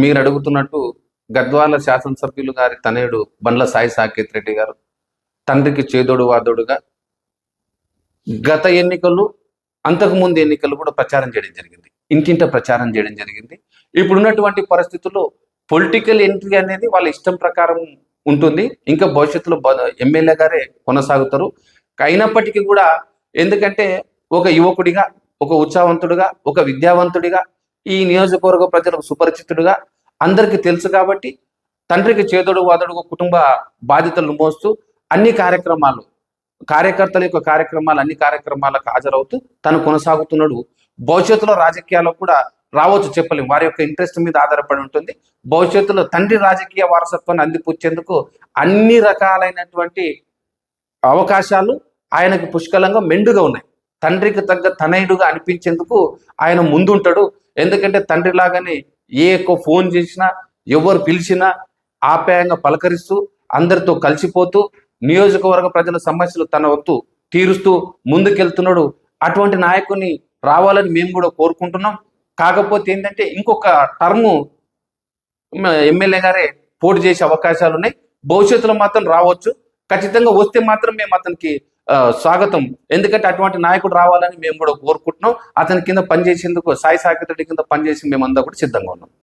మీరు అడుగుతున్నట్టు గద్వాల శాసనసభ్యులు గారి తనయుడు బండ్ల సాయి సాకేత్ రెడ్డి గారు తండ్రికి చేదోడు వాదోడుగా గత ఎన్నికలు అంతకుముందు ఎన్నికలు కూడా ప్రచారం చేయడం జరిగింది. ఇంటింట ప్రచారం చేయడం జరిగింది. ఇప్పుడున్నటువంటి పరిస్థితుల్లో పొలిటికల్ ఎంట్రీ అనేది వాళ్ళ ఇష్టం ప్రకారం ఉంటుంది. ఇంకా భవిష్యత్తులో బ- ఎమ్మెల్యే గారే కొనసాగుతారు. అయినప్పటికీ కూడా ఎందుకంటే ఒక యువకుడిగా ఒక ఉత్సాహవంతుడిగా ఒక విద్యావంతుడిగా ఈ నియోజకవర్గ ప్రజలకు సుపరిచితుడుగా అందరికీ తెలుసు కాబట్టి తండ్రికి చేదోడు వాదోడు కుటుంబ బాధ్యతలను మోస్తూ అన్ని కార్యక్రమాలు కార్యకర్తల యొక్క కార్యక్రమాలు అన్ని కార్యక్రమాలకు హాజరవుతూ తను కొనసాగుతున్నాడు. భవిష్యత్తులో రాజకీయాల్లో కూడా రావచ్చు చెప్పలేం. వారి యొక్క ఇంట్రెస్ట్ మీద ఆధారపడి ఉంటుంది. భవిష్యత్తులో తండ్రి రాజకీయ వారసత్వాన్ని అందిపుచ్చేందుకు అన్ని రకాలైనటువంటి అవకాశాలు ఆయనకు పుష్కలంగా మెండుగా ఉన్నాయి. తండ్రికి తగ్గ తనయుడుగా అనిపించేందుకు ఆయన ముందుంటాడు. ఎందుకంటే తండ్రి లాగానే ఏ ఎక్కువ ఫోన్ చేసినా ఎవరు పిలిచినా ఆప్యాయంగా పలకరిస్తూ అందరితో కలిసిపోతూ నియోజకవర్గ ప్రజల సమస్యలు తన వద్దు తీరుస్తూ ముందుకెళ్తున్నాడు. అటువంటి నాయకుని రావాలని మేము కూడా కోరుకుంటున్నాం. కాకపోతే ఏంటంటే ఇంకొక టర్ము ఎమ్మెల్యే గారే పోటీ చేసే అవకాశాలు ఉన్నాయి భవిష్యత్తులో మాత్రం రావచ్చు. ఖచ్చితంగా వస్తే మాత్రం మేము అతనికి స్వాగతం. ఎందుకంటే అటువంటి నాయకుడు రావాలని మేము కూడా కోరుకుంటున్నాం. అతని కింద పనిచేసేందుకు సాయి సాకేతుడి కింద పనిచేసి మేమంతా కూడా సిద్ధంగా ఉన్నాం.